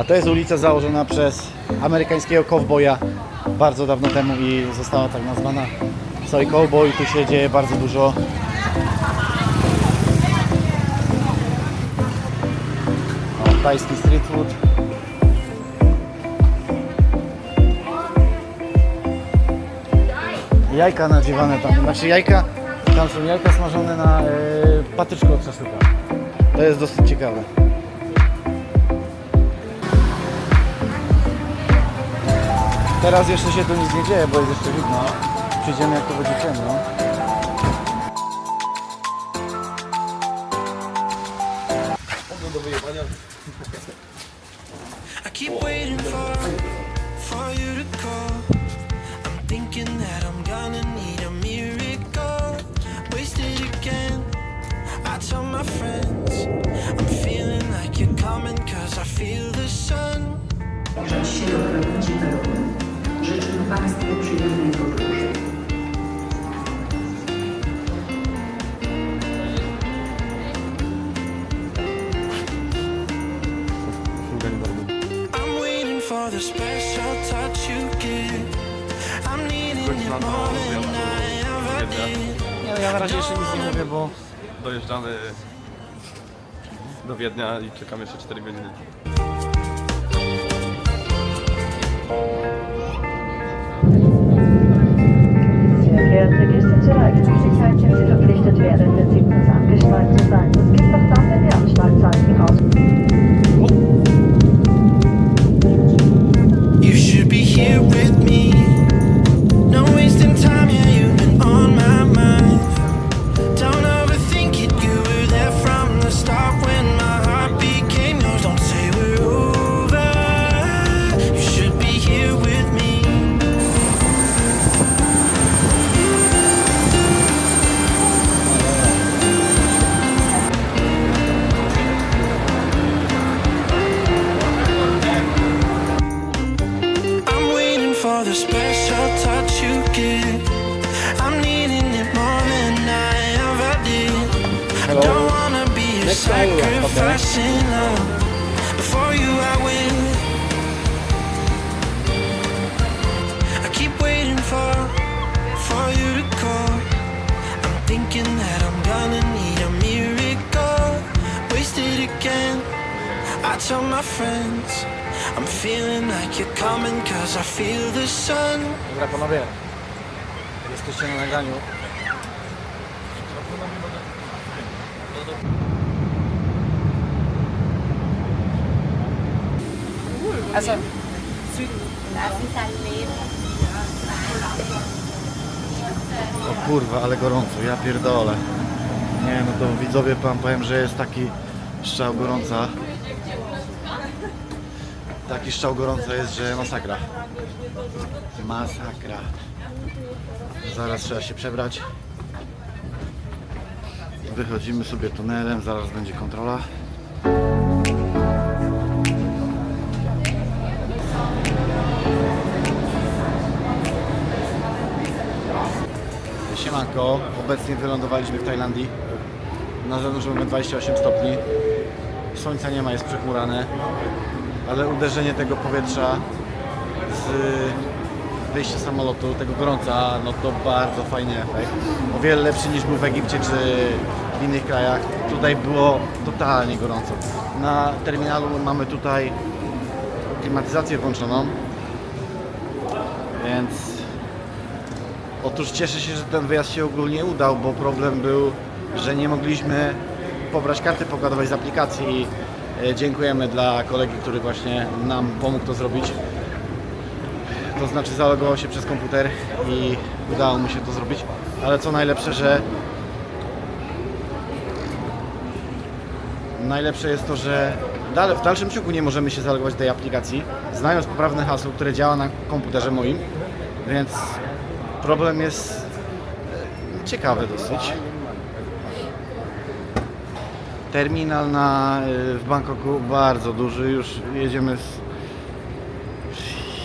A to jest ulica założona przez amerykańskiego cowboya bardzo dawno temu i została tak nazwana Soy Cowboy. Tu się dzieje bardzo dużo tajski street food. Jajka nadziewane tam, znaczy jajka, tam są jajka smażone na e, patyczku od szaszłyka. To jest dosyć ciekawe. Teraz jeszcze się tu nic nie dzieje, bo jest jeszcze widno. Przyjdziemy jak to będzie ciemno. Ja na razie jeszcze nic nie mówię, bo Dojeżdżamy do Wiednia i czekamy jeszcze 4 godziny. Gäste zu sein. Dann, wenn die aus Next time we will, okay? love. Before you, I will. I keep waiting for for you to call. I'm thinking that I'm gonna need a miracle. Wasted again. I tell my friends I'm feeling like you're coming cause I feel the sun. Dobra panowie, jesteście na nagraniu. O kurwa, ale gorąco, ja pierdolę. Nie no to widzowie pan powiem, że jest taki strzał gorąca. Taki strzał gorąca jest, że masakra. Masakra. Zaraz trzeba się przebrać. Wychodzimy sobie tunelem, zaraz będzie kontrola. Siemanko, obecnie wylądowaliśmy w Tajlandii. Na zewnątrz mamy 28 stopni. Słońca nie ma, jest przechmurane. Ale uderzenie tego powietrza z wyjścia samolotu, tego gorąca, no to bardzo fajny efekt. O wiele lepszy niż był w Egipcie czy w innych krajach. Tutaj było totalnie gorąco. Na terminalu mamy tutaj klimatyzację włączoną, więc otóż cieszę się, że ten wyjazd się ogólnie udał, bo problem był, że nie mogliśmy pobrać karty pokładowej z aplikacji. E, Dziękujemy dla kolegi, który właśnie nam pomógł to zrobić. To znaczy zalogował się przez komputer i udało mu się to zrobić. Ale co najlepsze, że najlepsze jest to, że w dalszym ciągu nie możemy się zalogować do tej aplikacji, znając poprawne hasło, które działa na komputerze moim, więc problem jest e, ciekawy dosyć. Terminal na, y, w Bangkoku bardzo duży, już jedziemy z,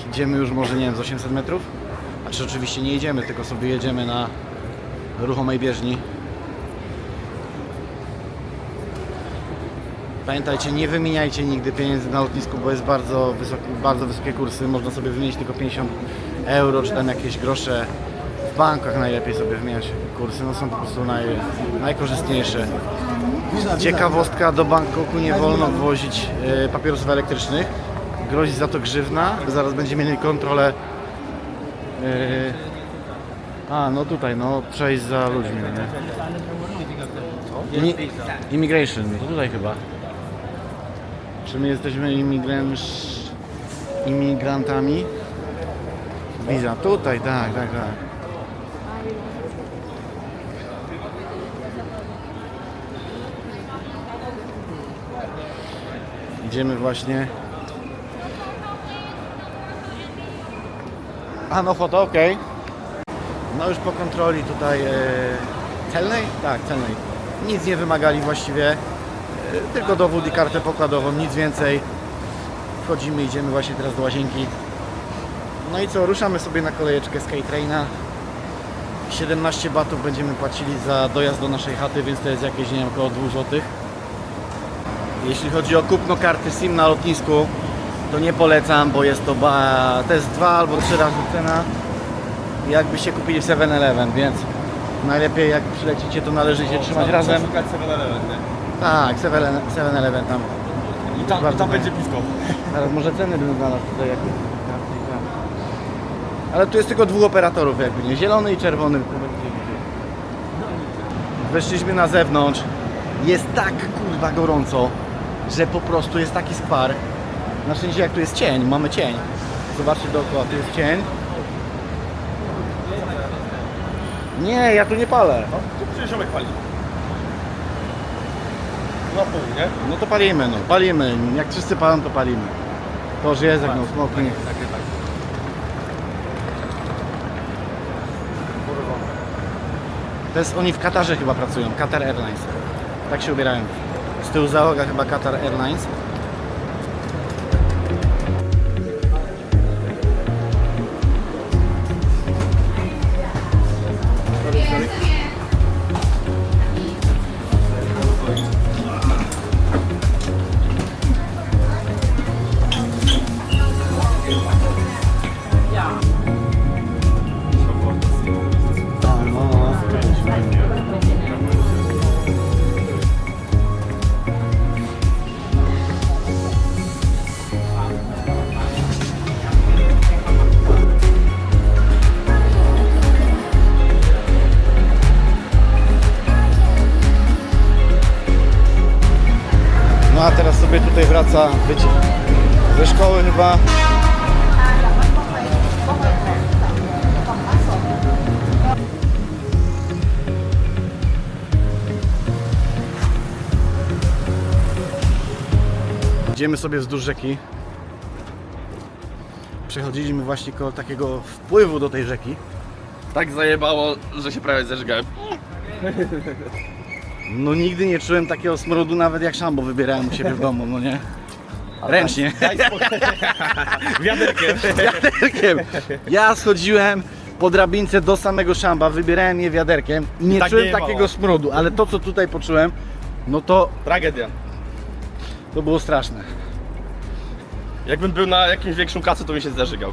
idziemy już może nie wiem z 800 metrów. Znaczy oczywiście nie jedziemy, tylko sobie jedziemy na ruchomej bieżni. Pamiętajcie, nie wymieniajcie nigdy pieniędzy na lotnisku, bo jest bardzo, wysoki, bardzo wysokie kursy. Można sobie wymienić tylko 50 euro, czy tam jakieś grosze. W bankach najlepiej sobie wymieniać kursy, no są po prostu naj, najkorzystniejsze. Ciekawostka, do Bangkoku nie wolno wwozić e, papierosów elektrycznych. Grozi za to grzywna. Zaraz będziemy mieli kontrolę. e, a, no tutaj, no trzeba iść za ludźmi, no nie? Imi- immigration, to tutaj chyba. Czy my jesteśmy imigrant, imigrantami? Wiza, tutaj, tak, tak, tak. Idziemy właśnie. A no foto. No już po kontroli tutaj e, celnej? Tak, celnej. Nic nie wymagali właściwie. E, tylko dowód i kartę pokładową, nic więcej. Wchodzimy, idziemy właśnie teraz do łazienki. No i co, ruszamy sobie na kolejeczkę Skytraina. 17 batów będziemy płacili za dojazd do naszej chaty, więc to jest jakieś, nie wiem, około 2 zł. Jeśli chodzi o kupno karty SIM na lotnisku, to nie polecam, bo jest to, ba... to jest dwa albo trzy razy cena jakbyście kupili w 7-Eleven, więc najlepiej jak przylecicie to należy się trzymać razem. Szukać 7-Eleven, nie? Tak, 7-Eleven tam. I tam, i tam będzie blisko. Teraz może ceny bym znalazł tutaj jakieś. Ale tu jest tylko dwóch operatorów jakby, nie? Zielony i czerwony. Weszliśmy na zewnątrz. Jest tak kurwa gorąco, że po prostu jest taki skwar. Na szczęście jak tu jest cień, mamy cień. Zobaczcie dookoła, tu jest cień. Nie, ja tu nie palę. No, tu przecież ziomek pali. Na pół, nie? No to palimy, no, palimy. Jak wszyscy palą, to palimy. To już jest jak no smoking. Tak, tak. To jest, oni w Katarze chyba pracują, Qatar Airlines. Tak się ubierają. Z tyłu załoga chyba Qatar Airlines. Idziemy sobie wzdłuż rzeki. Przechodziliśmy właśnie koło takiego wpływu do tej rzeki. Tak zajebało, że się prawie zeżgałem. No nigdy nie czułem takiego smrodu nawet jak szambo wybierałem u siebie w domu, no nie? Ręcznie. Wiaderkiem. wiaderkiem. Ja schodziłem po drabince do samego szamba, wybierałem je wiaderkiem i nie tak czułem nie jebało. takiego smrodu, ale to co tutaj poczułem, no to, Tragedia. to było straszne. Jakbym był na jakimś większym kacu, to bym się zażygał.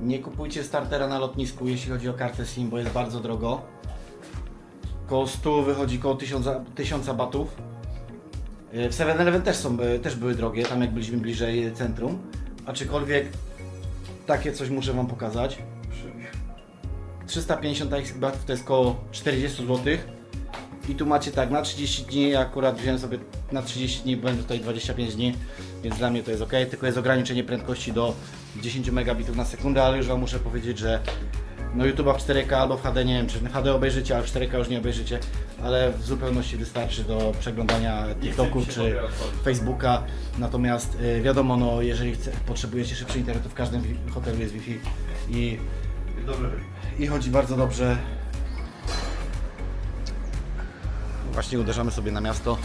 Nie kupujcie startera na lotnisku, jeśli chodzi o kartę SIM, bo jest bardzo drogo. Koło 100 wychodzi koło 1000, 1000 batów. Yy, W 7-Eleven też, są, yy, też były drogie, tam jak byliśmy bliżej centrum. Aczkolwiek takie coś muszę Wam pokazać. 350 batów to jest koło 40 zł. I tu macie tak, na 30 dni, ja akurat wziąłem sobie na 30 dni, byłem tutaj 25 dni, więc dla mnie to jest ok, tylko jest ograniczenie prędkości do 10 megabitów na sekundę, ale już Wam muszę powiedzieć, że no YouTube'a w 4K albo w HD, nie wiem czy w HD obejrzycie, ale w 4K już nie obejrzycie, ale w zupełności wystarczy do przeglądania TikToku czy. Facebooka, natomiast y, wiadomo, no jeżeli chce, potrzebujecie szybszy internetu, w każdym hotelu jest Wi-Fi i I chodzi bardzo dobrze. Właśnie uderzamy sobie na miasto,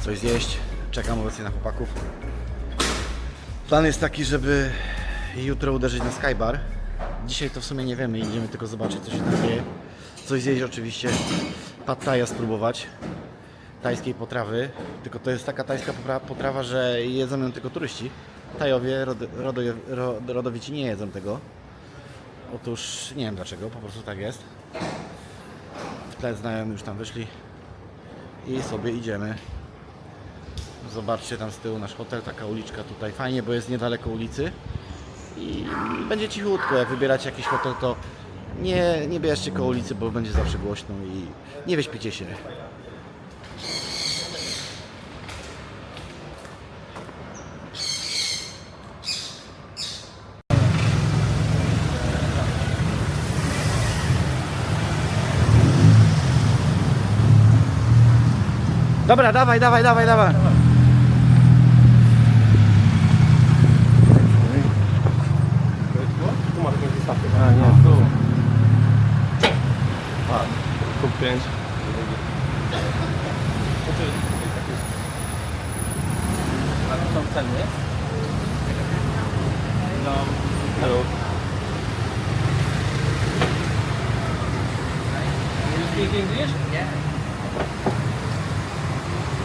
coś zjeść. Czekam obecnie na chłopaków. Plan jest taki, żeby jutro uderzyć na Skybar. Dzisiaj to w sumie nie wiemy, idziemy tylko zobaczyć co się tam dzieje. Coś zjeść oczywiście, pad thaja spróbować, tajskiej potrawy. Tylko to jest taka tajska potrawa, że jedzą ją tylko turyści. Tajowie, rod, rodo, ro, rodowici nie jedzą tego. Otóż nie wiem dlaczego, po prostu tak jest. W tle znajomi już tam wyszli i sobie idziemy. Zobaczcie tam z tyłu nasz hotel, taka uliczka tutaj fajnie, bo jest niedaleko ulicy i będzie cichutko. Jak wybieracie jakiś hotel, to nie, nie bierzcie koło ulicy, bo będzie zawsze głośno i nie wyśpicie się. Dobra, dawaj, dawaj, dawaj, dawaj. A nie, tu. A, tu pięć. są ceny. No, Hello. you speak English? Yeah.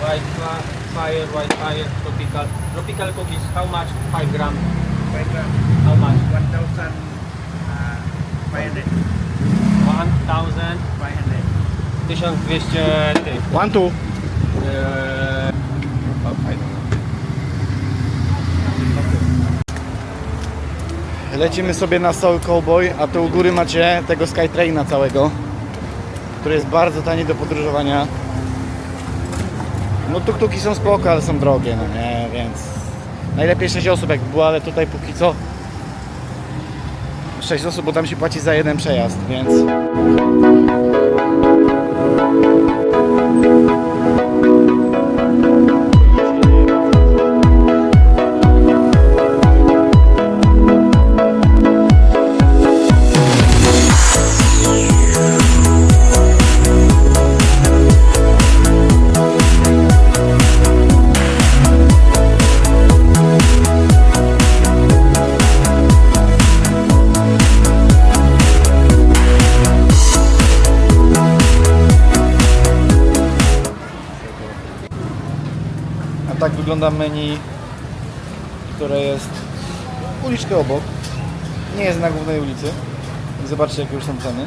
White fi- fire, white fire, tropical. Tropical cookies, how much? 5 gram. 5 gram, How much? 1000, 500. 1200 tych. One, two. Lecimy sobie na Soul Cowboy, a tu u góry macie tego Skytraina całego, który jest bardzo tani do podróżowania. No tuk-tuki są spoko, ale są drogie, no nie, więc najlepiej 6 osób jak było, ale tutaj póki co 6 osób, bo tam się płaci za jeden przejazd, więc Wygląda menu, które jest uliczkę obok. Nie jest na głównej ulicy. Zobaczcie jakie już są ceny.